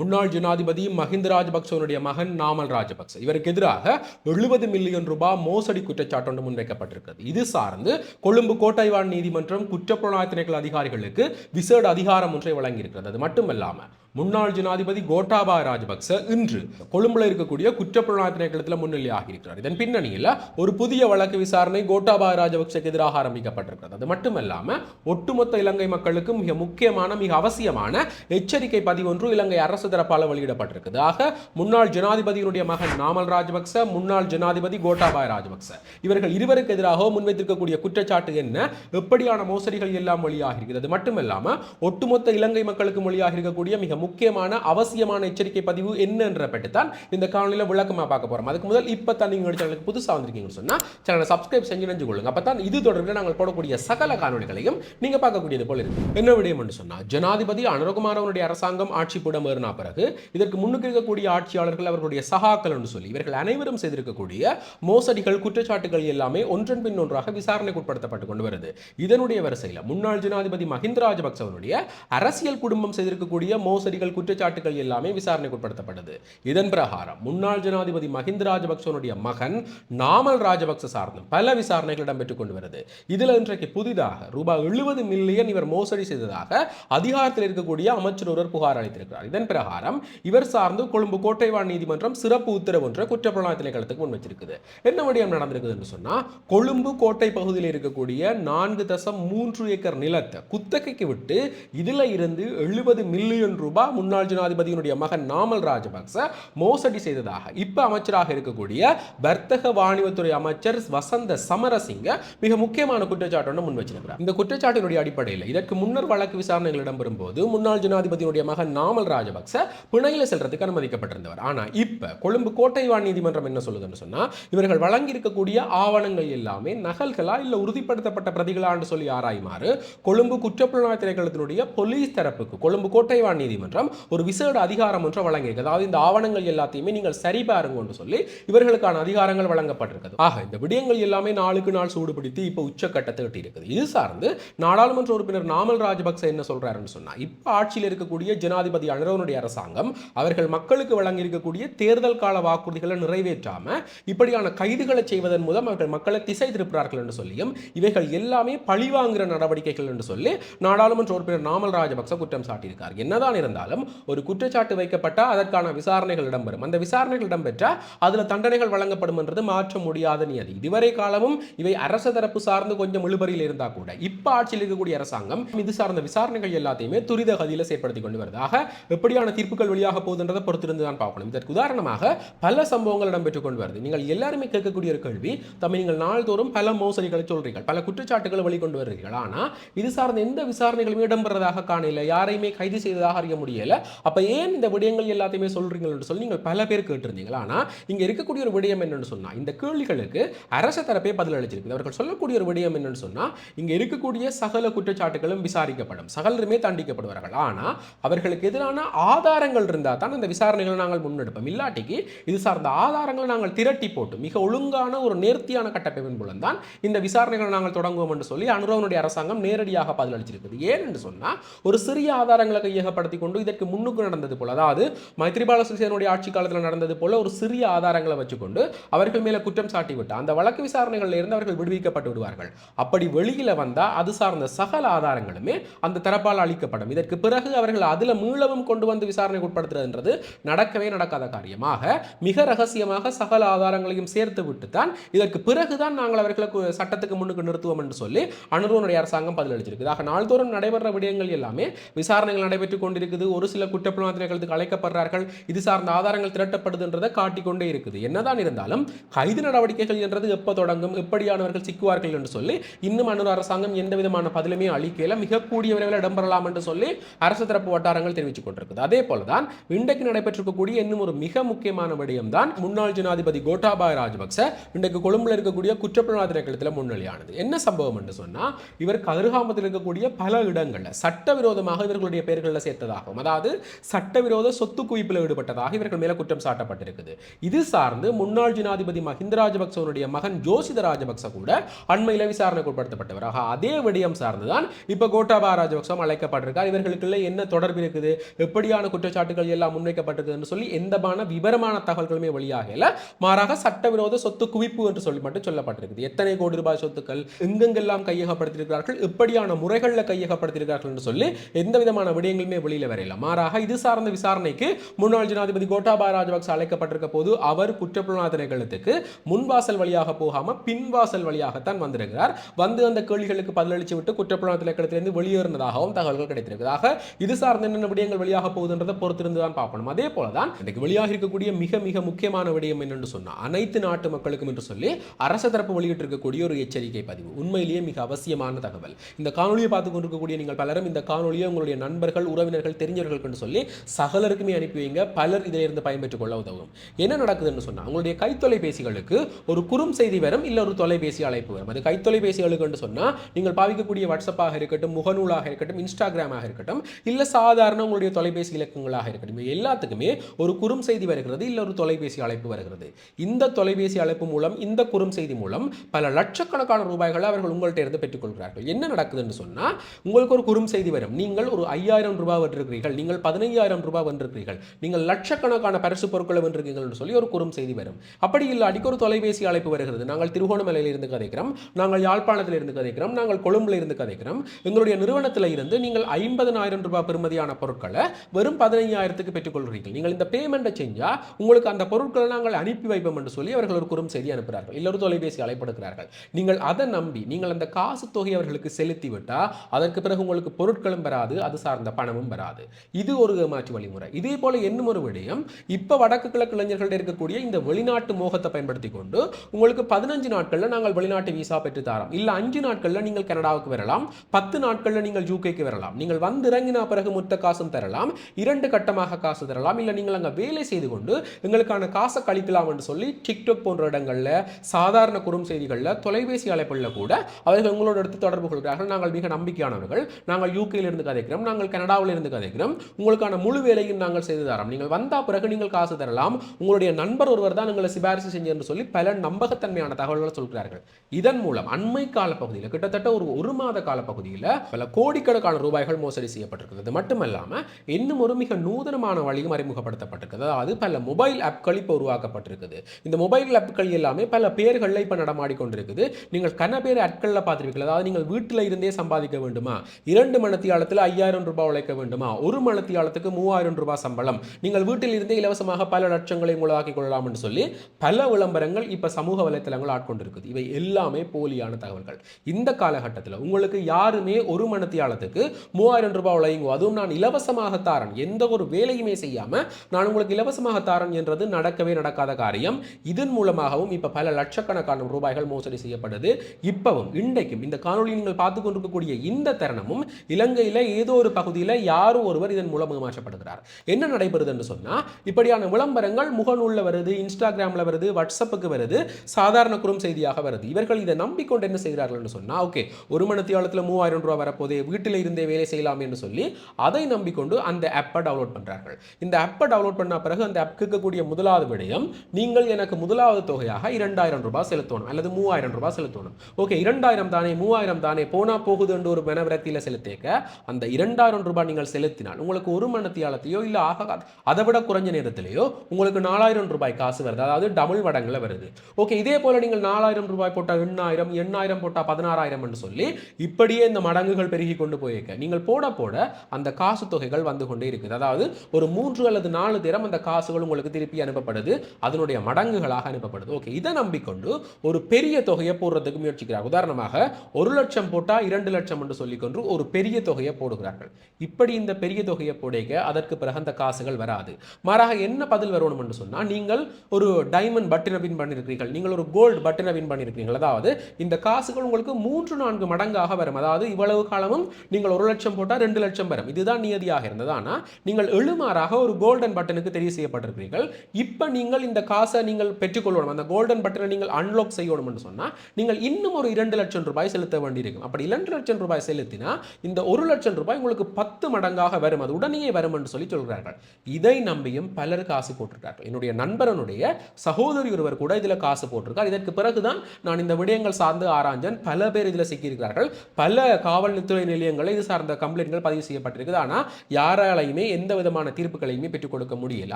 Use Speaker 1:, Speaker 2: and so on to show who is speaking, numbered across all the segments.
Speaker 1: முன்னாள் ஜனாதிபதி மஹிந்த ராஜபக்சவனுடைய மகன் நாமல் ராஜபக்ச. இவருக்கு எதிராக எழுபது மில்லியன் ரூபாய் மோசடி குற்றச்சாட்டு ஒன்று முன்வைக்கப்பட்டிருக்கிறது. இது சார்ந்து கொழும்பு கோட்டைவான் நீதிமன்றம் குற்றப்புலனாய் திணைக்கள அதிகாரிகளுக்கு விசேட அதிகாரம் ஒன்றை வழங்கியிருக்கிறது. அது மட்டுமல்லாமல் முன்னாள் ஜனாதிபதி கோட்டாபா ராஜபக்ச இன்று கொழும்புல இருக்கக்கூடிய குற்றப்புலனாய்வு திணைக்களத்தில் முன்னிலையாகி இருக்கிறார் இதன் பின்னணியில் ஒரு புதிய வழக்கு விசாரணை கோட்டாபா ராஜபக்சக்கு எதிராக ஆரம்பிக்கப்பட்டிருக்கிறது. அது மட்டுமல்லாமல் ஒட்டுமொத்த இலங்கை மக்களுக்கு மிக முக்கியமான மிக அவசியமான எச்சரிக்கை பதிவு ஒன்று இலங்கை அரசு தரப்பால் வெளியிடப்பட்டிருக்குது. ஆக முன்னாள் ஜனாதிபதியினுடைய மகன் நாமல் ராஜபக்ச முன்னாள் ஜனாதிபதி கோட்டாபாய ராஜபக்ச. இவர்கள் இருவருக்கு எதிராக முன்வைத்திருக்கக்கூடிய குற்றச்சாட்டு என்ன? எப்படியான மோசடிகள் எல்லாம் மொழியாக இருக்கிறது மட்டுமல்லாமல் ஒட்டுமொத்த இலங்கை மக்களுக்கு மொழியாக இருக்கக்கூடிய மிக முக்கியமான அவசியமான எச்சரிக்கை பதிவு என்னன்ற பற்றி தான் இந்த காணொலியில் விளக்கமா பார்க்க போறோம். அதுக்கு முதல் இப்போ தான் நீங்கள் சேனலுக்கு புதுசாக வந்திருக்கீங்கன்னு சொன்னால் சேனலை சப்ஸ்கிரைப் செஞ்சு நினைஞ்சு கொள்ளுங்க. அப்போ தான் இது தொடர்பில் நாங்கள் போடக்கூடிய சகல காணொலிகளையும் நீங்கள் பார்க்கக்கூடியது போல இருக்கு. என்ன விடயம் என்று சொன்னா ஜனாதிபதி அனுரகுமாரவனுடைய அரசாங்கம் ஆட்சி புடம் ஏறினா பிறகு இதற்கு முன்னுக்கு இருக்கக்கூடிய ஆட்சியாளர்கள் அவர்களுடைய சகாக்கள் என்று சொல்லி இவர்கள் அனைவரும் செய்திருக்கக்கூடிய மோசடிகள் குற்றச்சாட்டுகள் எல்லாமே ஒன்றன் பின் ஒன்றாக விசாரணைக்கு உட்படுத்தப்பட்டு கொண்டு வருது. இதனுடைய வரிசையில் முன்னாள் ஜனாதிபதி மஹிந்த ராஜபக்சவனுடைய அரசியல் குடும்பம் செய்திருக்கக்கூடிய மோசடிகள் குற்றச்சாட்டுகள் எல்லாமே விசாரணைக்கு உட்படுத்தப்பட்டது இதன் பிரகாரம் முன்னாள் ஜனாதிபதி மஹிந்த ராஜபக்சனுடைய மகன் நாமல் ராஜபக்ச சார்ந்தும் பல விசாரணைகள் இடம்பெற்றுக் கொண்டு வருது. இதில் இன்றைக்கு புதிதாக ரூபாய் எழுபது மில்லியன் இவர் மோசடி செய்ததாக அதிகாரத்தில் இருக்கக்கூடிய அமைச்சர் ஒருவர் புகார் அளித்திருக்கிறார். இதன் பிரகாரம் இவர் சார்ந்து கொழும்பு கோட்டைவாழ் நீதிமன்றம் சிறப்பு உத்தரவு ஒன்றை குற்றப்புலனாய் திணைக்களத்துக்கு முன் வச்சிருக்குது என்ன வடிவம் நடந்திருக்குது என்று சொன்னா கொழும்பு கோட்டை பகுதியில் இருக்கக்கூடிய நான்கு தசம் மூன்று ஏக்கர் நிலத்தை குத்தகைக்கு விட்டு இதில் இருந்து எழுபது மில்லியன் ரூபாய் முன்னாள் ஜனாதிபதியினுடைய மகன் நாமல் ராஜபக்ச மோசடி செய்ததாக இப்ப அமைச்சராக இருக்கக்கூடிய வர்த்தக வாணிபத்துறை அமைச்சர் வசந்த சமரசிங்க மிக முக்கியமான குற்றச்சாட்டு ஒன்று முன் வச்சிருக்கிறார். இந்த குற்றச்சாட்டினுடைய அடிப்படையில் இதற்கு முன்னர் வழக்கு விசாரணைகள் இடம்பெறும் போது முன்னாள் ஜனாதிபதியினுடைய மகன் நாமல் ராஜபக்ச பிணையில செல்றதுக்கு அனுமதிக்கப்பட்டிருந்தவர். ஆனா இப்ப கொழும்பு கோட்டைவான் நீதிமன்றம் என்ன சொல்லுதுன்னு சொன்னா இவர்கள் வழங்கி இருக்கக்கூடிய ஆவணங்கள் எல்லாமே நகல்களா இல்ல உறுதிப்படுத்தப்பட்ட பிரதிகளான்னு சொல்லி ஆராயுமாறு கொழும்பு குற்றப்புலனாய் திணைக்களத்தினுடைய போலீஸ் தரப்புக்கு கொழும்பு கோட்டைவான் நீதிமன்றம் ஒரு விசேட அதிகாரம் ஒன்று வழங்கியிருக்கு. அதாவது இந்த ஆவணங்கள் எல்லாத்தையுமே நீங்கள் சரிபாருங்கன்னு சொல்லி இவர்களுக்கான அதிகாரங்கள் வழங்கப்பட்டிருக்கிறது. ஆக இந்த விடயங்கள் எல்லாமே நாளுக்கு நாள் சூடுபிடித்து இப்போ உச்சக்கட்டத்தை எட்டி இருக்குது இது சார்ந்து நாடாளுமன்ற உறுப்பினர் நாமல் ராஜபக்ச என்ன சொல்றாருன்னு சொன்னா இப்போ ஆட்சியில் இருக்கக்கூடிய ஜனாதிபதி அனுரவனுடைய அரசாங்கம் அவர்கள் மக்களுக்கு வழங்கி இருக்கக்கூடிய தேர்தல் கால வாக்குறுதிகளை நிறைவேற்றாம இப்படியான கைதுகளை செய்வதன் மூலம் அவர்கள் மக்களை திசை திருப்புறார்கள் என்று சொல்லியும் இவைகள் எல்லாமே பழிவாங்குகிற நடவடிக்கைகள் என்று சொல்லி நாடாளுமன்ற உறுப்பினர் நாமல் ராஜபக்ச குற்றம் சாட்டியிருக்கார். என்னதான் இருந்தால் இருந்தாலும் ஒரு குற்றச்சாட்டு வைக்கப்பட்டால் அதற்கான விசாரணைகள் இடம்பெறும். அந்த விசாரணைகள் இடம்பெற்றால் அதில் தண்டனைகள் வழங்கப்படும் என்றது மாற்ற முடியாத நியதி. இதுவரை காலமும் இவை அரசு தரப்பு சார்ந்து கொஞ்சம் இழுபறியில் இருந்தால் கூட இப்ப ஆட்சியில் இருக்கக்கூடிய அரசாங்கம் இது சார்ந்த விசாரணைகள் எல்லாத்தையுமே துரித கதியில் செயற்படுத்தி கொண்டு வருது. ஆக எப்படியான தீர்ப்புகள் வெளியாக போகுதுன்றதை பொறுத்திருந்து தான் பார்க்கணும். இதற்கு உதாரணமாக பல சம்பவங்கள் இடம்பெற்றுக் கொண்டு வருது. நீங்கள் எல்லாருமே கேட்கக்கூடிய ஒரு கேள்வி தம்மை நீங்கள் நாள்தோறும் பல மோசடிகளை சொல்றீர்கள் பல குற்றச்சாட்டுகளை வெளிக்கொண்டு வருகிறீர்கள். ஆனால் இது சார்ந்த எந்த விசாரணைகளுமே இடம்பெறதாக காணல யாரையுமே கைது செய்ததாக அறிய முடியும் முடியலை. அப்போ ஏன் இந்த விடயங்கள் எல்லாத்தையுமே சொல்கிறீங்கன்னு சொல்லி நீங்கள் பல பேர் கேட்டிருந்தீங்களா ஆனால் இங்கே இருக்கக்கூடிய ஒரு விடயம் என்னென்னு சொன்னால் இந்த கேள்விகளுக்கு அரச தரப்பே பதில் அளிச்சிருக்குது. அவர்கள் சொல்லக்கூடிய ஒரு விடயம் என்னென்னு சொன்னால் இங்கே இருக்கக்கூடிய சகல குற்றச்சாட்டுகளும் விசாரிக்கப்படும். சகலருமே தண்டிக்கப்படுவார்கள். ஆனால் அவர்களுக்கு எதிரான ஆதாரங்கள் இருந்தால் தான் அந்த விசாரணைகளை நாங்கள் முன்னெடுப்போம். இல்லாட்டிக்கு இது சார்ந்த ஆதாரங்களை நாங்கள் திரட்டி போட்டு மிக ஒழுங்கான ஒரு நேர்த்தியான கட்டமைப்பின் மூலம் தான் இந்த விசாரணைகளை நாங்கள் தொடங்குவோம் என்று சொல்லி அனுரவனுடைய அரசாங்கம் நேரடியாக பதிலளிச்சிருக்குது ஏன் என்று சொன்னால் ஒரு சிறிய ஆதாரங்களை கையகப்படுத்தி கொண்டு இதற்கு முன்னுக்கு நடந்தது போல. அதாவது மைத்ரிபால சிறிசேனுடைய ஆட்சி காலத்தில் நடந்தது போல ஒரு சிறிய ஆதாரங்களை வச்சுக்கொண்டு அவர்கள் மேல குற்றம் சாட்டி விட்டு அந்த வழக்கு விசாரணைகளில் இருந்து அவர்கள் விடுவிக்கப்பட்டு விடுவார்கள். அப்படி வெளியில் வந்தால் அது சார்ந்த சகல ஆதாரங்களுமே அந்த தரப்பால் அளிக்கப்படும். இதற்கு பிறகு அவர்கள் அதில் மீளவும் கொண்டு வந்து விசாரணைக்கு உட்படுத்துறதுன்றது நடக்கவே நடக்காத காரியமாக மிக ரகசியமாக சகல ஆதாரங்களையும் சேர்த்து விட்டு தான் இதற்கு பிறகுதான் நாங்கள் அவர்களை சட்டத்துக்கு முன்னுக்கு நிறுத்துவோம் என்று சொல்லி அனுருவனுடைய அரசாங்கம் பதிலளிச்சிருக்கு ஆக நாள்தோறும் நடைபெற விடயங்கள் எல்லாமே விசாரணைகள் நடைபெற்றுக் கொண்டிருக்குது இருக்குது ஒரு சில குற்றப்புலனாய்வு நிகழ்த்துக்கு அழைக்கப்படுறார்கள். இது சார்ந்த ஆதாரங்கள் திரட்டப்படுதுன்றதை காட்டிக்கொண்டே இருக்குது. என்னதான் இருந்தாலும் கைது நடவடிக்கைகள் என்றது எப்போ தொடங்கும் எப்படியானவர்கள் சிக்குவார்கள் என்று சொல்லி இன்னும் அன்னூர் அரசாங்கம் எந்த விதமான பதிலுமே அளிக்கல. மிக கூடிய விரைவில் இடம்பெறலாம் என்று சொல்லி அரசு தரப்பு வட்டாரங்கள் தெரிவித்துக் கொண்டிருக்குது. அதே போலதான் இன்றைக்கு நடைபெற்றிருக்கக்கூடிய இன்னும் ஒரு மிக முக்கியமான விடயம் தான் முன்னாள் ஜனாதிபதி கோட்டாபாய ராஜபக்ச இன்றைக்கு கொழும்புல இருக்கக்கூடிய குற்றப்புலனாய்வு திணைக்களத்தில் முன்னிலையானது. என்ன சம்பவம் என்று சொன்னால் இவர் கதிர்காமத்தில் இருக்கக்கூடிய பல இடங்களில் சட்டவிரோதமாக இவர்களுடைய பெயர்களில் சேர்த்ததாக பார்ப்போம் அதாவது சட்டவிரோத சொத்து குவிப்பில் ஈடுபட்டதாக இவர்கள் மேல குற்றம் சாட்டப்பட்டிருக்குது. இது சார்ந்து முன்னாள் ஜனாதிபதி மஹிந்த ராஜபக்சவனுடைய மகன் ஜோசித ராஜபக்ச கூட அண்மையில விசாரணைக்கு உட்படுத்தப்பட்டவர். ஆக அதே விடயம் சார்ந்துதான் இப்போ கோட்டாபா ராஜபக்சம் அழைக்கப்பட்டிருக்கார். இவர்களுக்குள்ள என்ன தொடர்பு இருக்குது? எப்படியான குற்றச்சாட்டுகள் எல்லாம் முன்வைக்கப்பட்டிருக்குதுன்னு சொல்லி எந்தமான விவரமான தகவல்களுமே வெளியாகல. மாறாக சட்டவிரோத சொத்து குவிப்பு என்று சொல்லி மட்டும் சொல்லப்பட்டிருக்குது. எத்தனை கோடி ரூபாய் சொத்துக்கள் எங்கெங்கெல்லாம் கையகப்படுத்தியிருக்கிறார்கள்? எப்படியான முறைகளில் கையகப்படுத்தியிருக்கிறார்கள் என்று சொல்லி எந்த விதமான விடயங்களுமே வெளியில வரையில மாறாக இது சார்ந்த விசாரணைக்கு முன்னாள் ஜனாதிபதி கோட்டாபா ராஜபக்ச அழைக்கப்பட்டிருக்க போது அவர் குற்றப்புலனாய்வு திணைக்களத்துக்கு முன்வாசல் வழியாக போகாம பின்வாசல் வழியாகத்தான் வந்திருக்கிறார். வந்து அந்த கேள்விகளுக்கு பதிலளித்து விட்டு குற்றப்புலனாய்வு திணைக்களத்திலிருந்து வெளியேறினதாகவும் தகவல்கள் கிடைத்திருக்கிறதாக இது சார்ந்த என்னென்ன விடயங்கள் வெளியாக போகுதுன்றதை பொறுத்திருந்து தான் பார்க்கணும். அதே போல தான் இன்றைக்கு வெளியாக இருக்கக்கூடிய மிக மிக முக்கியமான விடயம் என்னன்னு சொன்னா அனைத்து நாட்டு மக்களுக்கும் என்று சொல்லி அரசு தரப்பு வெளியிட்டிருக்கக்கூடிய ஒரு எச்சரிக்கை பதிவு. உண்மையிலேயே மிக அவசியமான தகவல். இந்த காணொலியை பார்த்து கொண்டிருக்கக்கூடிய நீங்கள் பலரும் இந்த காணொலியை உங்களுடைய நண்பர்கள் உறவினர்கள் தெரிஞ்சவர்கள் என்று சொல்லி சகலருக்குமே அனுப்பி வைங்க. பலர் இதில் இருந்து பயன்பெற்றுக் கொள்ள உதவும். என்ன நடக்குதுன்னு சொன்னால் அவங்களுடைய கைத்தொலைபேசிகளுக்கு ஒரு குறும் செய்தி வரும் இல்லை ஒரு தொலைபேசி அழைப்பு வரும். அது கைத்தொலைபேசிகளுக்கு சொன்னால் நீங்கள் பாவிக்கக்கூடிய வாட்ஸ்அப்பாக இருக்கட்டும் முகநூலாக இருக்கட்டும் இன்ஸ்டாகிராமாக இருக்கட்டும் இல்ல சாதாரண உங்களுடைய தொலைபேசி இலக்கங்களாக இருக்கட்டும் எல்லாத்துக்குமே ஒரு குறும் செய்தி வருகிறது இல்லை ஒரு தொலைபேசி அழைப்பு வருகிறது. இந்த தொலைபேசி அழைப்பு மூலம் இந்த குறும் செய்தி மூலம் பல லட்சக்கணக்கான ரூபாய்களை அவர்கள் உங்கள்கிட்ட இருந்து பெற்றுக்கொள்கிறார்கள். என்ன நடக்குதுன்னு சொன்னா உங்களுக்கு ஒரு குறும் செய்தி வரும். நீங்கள் ஒரு ஐயாயிரம் ரூபாய் வென்றிருக்கிறீர்கள் நீங்கள் பதினைஞ்சாயிரம் ரூபாய் வென்றிருக்கிறீர்கள் நீங்கள் லட்சக்கணக்கான பரிசு பொருட்களை வென்றிருக்கீர்கள் என்று சொல்லி ஒரு குறும் செய்தி வரும். அப்படி இல்லை ஒரு தொலைபேசி அழைப்பு வருகிறது. நாங்கள் திருகோணமலையில் இருந்து கதைக்கிறோம். நாங்கள் யாழ்ப்பாணத்தில் இருந்து கதைக்கிறோம். நாங்கள் கொழும்புல இருந்து கதைக்கிறோம். எங்களுடைய நிறுவனத்தில் இருந்து நீங்கள் ஐம்பதனாயிரம் ரூபாய் பெறுமதியான பொருட்களை வெறும் பதினைஞ்சாயிரத்துக்கு பெற்றுக்கொள்கிறீர்கள் நீங்கள் இந்த பேமெண்ட்டை செஞ்சால் உங்களுக்கு அந்த பொருட்களை நாங்கள் அனுப்பி வைப்போம் என்று சொல்லி அவர்கள் ஒரு குறும் செய்தி அனுப்புகிறார்கள். இல்லை ஒரு தொலைபேசி அழைப்படுகிறார்கள் நீங்கள் அதை நம்பி நீங்கள் அந்த காசு தொகை அவர்களுக்கு செலுத்தி விட்டால் அதற்கு பிறகு உங்களுக்கு பொருட்களும் வராது அது சார்ந்த பணமும் வராது. இது ஒரு ஏமாற்று வழிமுறை. இதே போல இன்னும் ஒரு விடயம் இப்ப வடக்கு கிழக்கு இளைஞர்கள்ட்ட இருக்கக்கூடிய இந்த வெளிநாட்டு மோகத்தை பயன்படுத்தி கொண்டு உங்களுக்கு பதினஞ்சு நாட்கள்ல நாங்கள் வெளிநாட்டு விசா பெற்று தரோம். இல்ல அஞ்சு நாட்கள்ல நீங்கள் கனடாவுக்கு வரலாம் பத்து நாட்கள்ல நீங்கள் யூகேக்கு வரலாம். நீங்கள் வந்து இறங்கின பிறகு மொத்த காசும் தரலாம் இரண்டு கட்டமாக காசு தரலாம். இல்ல நீங்கள் அங்க வேலை செய்து கொண்டு எங்களுக்கான காசை கழிக்கலாம் என்று சொல்லி டிக்டாக் போன்ற இடங்கள்ல சாதாரண குறும் செய்திகள்ல தொலைபேசி அழைப்புல கூட அவர்கள் உங்களோட எடுத்து தொடர்பு கொள்கிறார்கள். நாங்கள் மிக நம்பிக்கையானவர்கள். நாங்கள் யூகேல இருந்து கதைக்கிறோம். நாங்கள் கனடாவில இருந்து தினம் உங்களுக்கான முழு வேலையும் நாங்கள் செய்து தரோம். நீங்கள் வந்த பிறகு நீங்கள் காசு தரலாம். உங்களுடைய நண்பர் ஒருவர் தான் உங்களை சிபாரிசு செஞ்சு என்று சொல்லி பல நம்பகத்தன்மையான தகவல்களை சொல்கிறார்கள். இதன் மூலம் அண்மை கால பகுதியில் கிட்டத்தட்ட ஒரு ஒரு மாத கால பகுதியில் பல கோடிக்கணக்கான ரூபாய்கள் மோசடி செய்யப்பட்டிருக்கிறது. மட்டுமல்லாமல் இன்னும் ஒரு மிக நூதனமான வழியும் அறிமுகப்படுத்தப்பட்டிருக்கிறது. அதாவது பல மொபைல் ஆப்கள் இப்போ உருவாக்கப்பட்டிருக்குது. இந்த மொபைல் ஆப்கள் எல்லாமே பல பேர்களில் இப்போ நடமாடிக்கொண்டிருக்குது நீங்கள் கன பேர் ஆட்களில் பார்த்துருப்பீர்கள். அதாவது நீங்கள் வீட்டில் இருந்தே சம்பாதிக்க வேண்டுமா? இரண்டு மணத்தியாலத்தில் ஐயாயிரம் ரூபாய் உழைக்க வேண்டுமா? ஒரு மலத்தியாளத்துக்கு மூவாயிரம் ரூபாய் சம்பளம். நீங்கள் வீட்டில் இருந்தே இலவசமாக பல லட்சங்களை உங்களாக்கிக் கொள்ளலாம் என்று சொல்லி பல விளம்பரங்கள் இப்போ சமூக வலைத்தளங்கள் ஆட்கொண்டிருக்குது. இவை எல்லாமே போலியான தகவல்கள். இந்த காலகட்டத்தில் உங்களுக்கு யாருமே ஒரு மனத்தியாளத்துக்கு மூவாயிரம் ரூபாய் உழையுங்கோ அதுவும் நான் இலவசமாக தாரன் எந்த ஒரு வேலையுமே செய்யாம நான் உங்களுக்கு இலவசமாக தாரன் என்றது நடக்கவே நடக்காத காரியம். இதன் மூலமாகவும் இப்ப பல லட்சக்கணக்கான ரூபாய்கள் மோசடி செய்யப்படுது. இப்பவும் இன்றைக்கும் இந்த காணொளி நீங்கள் பார்த்து கொண்டிருக்கக்கூடிய இந்த தருணமும் இலங்கையில ஏதோ ஒரு பகுதியில் யாரும் ஒருவர் இதன் மூலம் ஏமாற்றப்படுகிறார் என்ன நடைபெறுது என்று சொன்னால் இப்படியான விளம்பரங்கள் முகநூலில் வருது இன்ஸ்டாகிராமில் வருது வாட்ஸ்அப்புக்கு வருது சாதாரண குறும் செய்தியாக வருது. இவர்கள் இதை நம்பிக்கொண்டு என்ன செய்கிறார்கள் என்று சொன்னால் ஓகே ஒரு மணித்தியாலத்தில் மூவாயிரம் ரூபா வரப்போதே வீட்டில் இருந்தே வேலை செய்யலாம் என்று சொல்லி அதை நம்பிக்கொண்டு அந்த ஆப்பை டவுன்லோட் பண்ணுறார்கள் இந்த ஆப்பை டவுன்லோட் பண்ண பிறகு அந்த ஆப்க்கு இருக்கக்கூடிய முதலாவது விடயம் நீங்கள் எனக்கு முதலாவது தொகையாக இரண்டாயிரம் ரூபாய் செலுத்தணும் அல்லது மூவாயிரம் ரூபாய் செலுத்தணும். ஓகே இரண்டாயிரம் தானே மூவாயிரம் தானே போனா போகுது என்று ஒரு மனவிரத்தியில் செலுத்தேக்க அந்த இரண்டாயிரம் ரூபாய் நீங்கள் செலுத்தி செலுத்தினால் உங்களுக்கு ஒரு மணத்தியாலத்தையோ இல்லை ஆக அதை விட குறைஞ்ச நேரத்திலேயோ உங்களுக்கு நாலாயிரம் ரூபாய் காசு வருது. அதாவது டபுள் மடங்குல வருது. ஓகே இதே போல் நீங்கள் நாலாயிரம் ரூபாய் போட்டால் எண்ணாயிரம் எண்ணாயிரம் போட்டால் பதினாறாயிரம் என்று சொல்லி இப்படியே இந்த மடங்குகள் பெருகி கொண்டு போயிருக்க. நீங்கள் போட போட அந்த காசு தொகைகள் வந்து கொண்டே இருக்குது. அதாவது ஒரு மூன்று அல்லது நாலு தினம் அந்த காசுகள் உங்களுக்கு திருப்பி அனுப்பப்படுது. அதனுடைய மடங்குகளாக அனுப்பப்படுது. ஓகே இதை நம்பிக்கொண்டு ஒரு பெரிய தொகையை போடுறதுக்கு முயற்சிக்கிறார். உதாரணமாக ஒரு லட்சம் போட்டால் இரண்டு லட்சம் என்று சொல்லிக்கொண்டு ஒரு பெரிய தொகையை போடுகிறார்கள். இப்படி இந்த பெரிய பெரிய தொகையை போடைக்க அதற்கு பிறகு அந்த காசுகள் வராது. மாறாக என்ன பதில் வரணும் என்று சொன்னால் நீங்கள் ஒரு டைமண்ட் பட்டினை வின் பண்ணியிருக்கிறீர்கள் நீங்கள் ஒரு கோல்டு பட்டினை வின் பண்ணியிருக்கிறீர்கள் அதாவது இந்த காசுகள் உங்களுக்கு மூன்று நான்கு மடங்காக வரும். அதாவது இவ்வளவு காலமும் நீங்கள் ஒரு லட்சம் போட்டால் ரெண்டு லட்சம் வரும். இதுதான் நியதியாக இருந்தது. ஆனால் நீங்கள் எழுமாறாக ஒரு கோல்டன் பட்டனுக்கு தெரிவு செய்யப்பட்டிருக்கிறீர்கள். இப்போ நீங்கள் இந்த காசை நீங்கள் பெற்றுக்கொள்ளணும் அந்த கோல்டன் பட்டனை நீங்கள் அன்லாக் செய்யணும் என்று சொன்னால் நீங்கள் இன்னும் ஒரு இரண்டு லட்சம் ரூபாய் செலுத்த வேண்டியிருக்கும். அப்படி இரண்டு லட்சம் ரூபாய் செலுத்தினா இந்த ஒரு லட்சம் ரூபாய் உங்களுக்கு பத்து மடங்காக வரும். அது உடனே வரும் என்று சொல்லி சொல்கிறார்கள் இதை நம்பியும் பலர் காசு போட்டிருக்கார்கள். என்னுடைய நண்பரனுடைய சகோதரி ஒருவர் கூட இதில் காசு போட்டிருக்கார். இதற்கு பிறகுதான் நான் இந்த விடயங்கள் சார்ந்து ஆராய்ஞ்சன். பல பேர் இதில் சிக்கியிருக்கிறார்கள். பல காவல்துறை நிலையங்களில் இது சார்ந்த கம்ப்ளைண்ட்கள் பதிவு செய்யப்பட்டிருக்குது. ஆனால் யாராலையுமே எந்த விதமான தீர்ப்புகளையுமே பெற்றுக் கொடுக்க முடியல.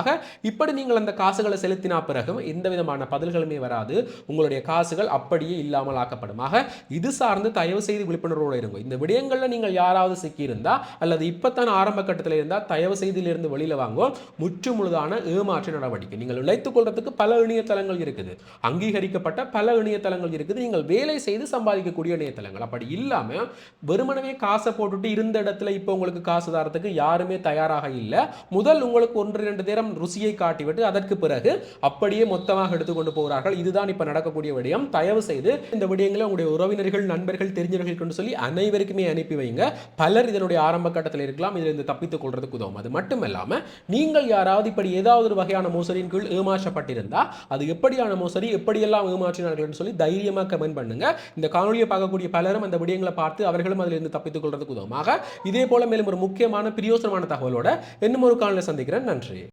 Speaker 1: ஆக இப்படி நீங்கள் அந்த காசுகளை செலுத்தினா பிறகும் எந்த விதமான பதில்களுமே வராது. உங்களுடைய காசுகள் அப்படியே இல்லாமல் ஆக்கப்படும். ஆக இது சார்ந்து தயவு செய்து விழிப்புணர்வோடு இருங்க இந்த விடயங்களில் நீங்கள் யாராவது சிக்கியிருந்தா அல்லது இப்பத்தான் ஆரம்ப ஆரம்ப கட்டத்தில் இருந்தால் தயவு செய்தியிலிருந்து வெளியில் வெளியில முற்று முழுதான ஏமாற்று நடவடிக்கை. நீங்கள் இழைத்துக் கொள்றதுக்கு பல இணையதளங்கள் இருக்குது. அங்கீகரிக்கப்பட்ட பல இணையதளங்கள் இருக்குது. நீங்கள் வேலை செய்து சம்பாதிக்கக்கூடிய இணையதளங்கள் அப்படி இல்லாமல் வெறுமனவே காசை போட்டுட்டு இருந்த இடத்துல இப்போ உங்களுக்கு காசு தரத்துக்கு யாருமே தயாராக இல்லை. முதல் உங்களுக்கு ஒன்று இரண்டு நேரம் ருசியை காட்டிவிட்டு அதற்கு பிறகு அப்படியே மொத்தமாக எடுத்துக்கொண்டு போகிறார்கள். இதுதான் இப்போ நடக்கக்கூடிய விடயம். தயவு செய்து இந்த விடயங்களை உங்களுடைய உறவினர்கள் நண்பர்கள் தெரிஞ்சவர்கள் சொல்லி அனைவருக்குமே அனுப்பி வைங்க. பலர் இதனுடைய ஆரம்ப கட்டத்தில் இருக்கலாம் இதில் இதிலிருந்து தப்பித்துக் கொள்றதுக்கு உதவும். அது மட்டும் இல்லாம நீங்கள் யாராவது இப்படி ஏதாவது ஒரு வகையான மோசடியின் கீழ் ஏமாற்றப்பட்டிருந்தா அது எப்படியான மோசடி எப்படியெல்லாம் ஏமாற்றினார்கள் சொல்லி தைரியமா கமெண்ட் பண்ணுங்க. இந்த காணொலியை பார்க்கக்கூடிய பலரும் அந்த விடயங்களை பார்த்து அவர்களும் அதிலிருந்து தப்பித்துக் கொள்றதுக்கு உதவுமாக இதே போல மேலும் ஒரு முக்கியமான பிரியோசனமான தகவலோட இன்னும் ஒரு காணொலி சந்திக்கிறேன். நன்றி.